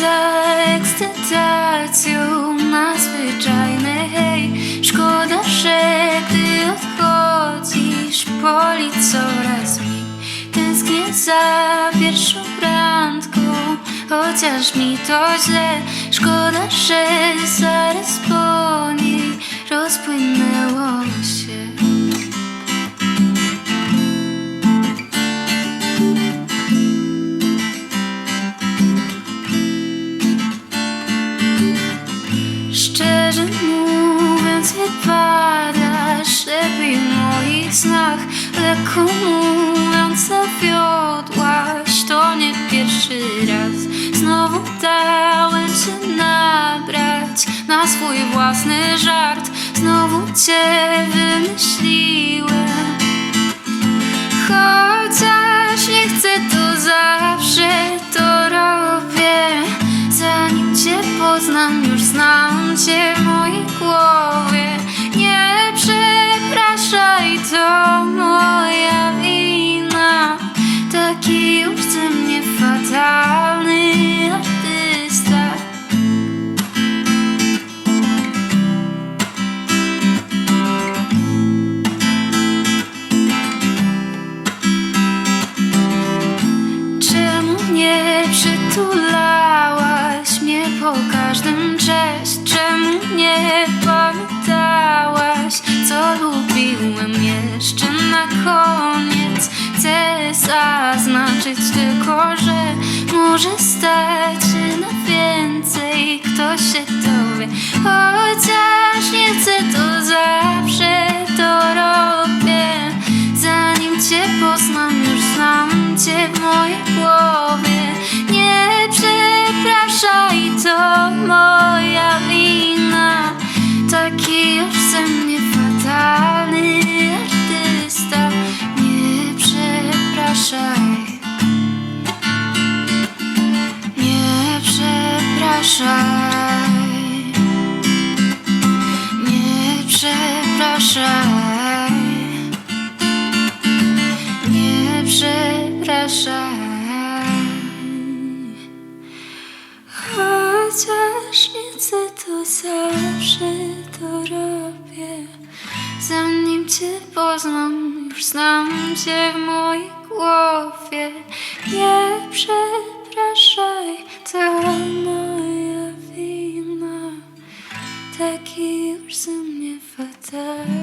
za ekscytacją nadzwyczajne hej. Szkoda, że gdy odchodzisz poli coraz mniej. Tęsknię za pierwszą randką, chociaż mi to źle. Szkoda, że zarys po wypadasz lepiej moich snach Lekko mówiąc zawiodłaś To nie pierwszy raz. Znowu dałem się nabrać Na swój własny żart. Znowu cię wymyśliłem. Chociaż nie chcę to zawsze to robię. Zanim cię poznam już znam cię w mojej głowie to moja wina. Taki już ze mnie fatalny artysta. Czemu nie przytulałaś mnie po każdym cześć? Czemu nie pamiętałaś, co lubiłem jeszcze na koniec? Chcę zaznaczyć tylko, że może stać się na więcej, kto się dowie. Chociaż nie chcę to zawsze, to robię. Zanim cię poznam, już znam cię w mojej głowie. Nie przepraszaj, to moja przepraszaj. Nie przepraszaj. Nie przepraszaj. Chociaż nie to zawsze to robię. Zanim cię poznam, już znam cię w mojej głowie. Nie przepraszaj, to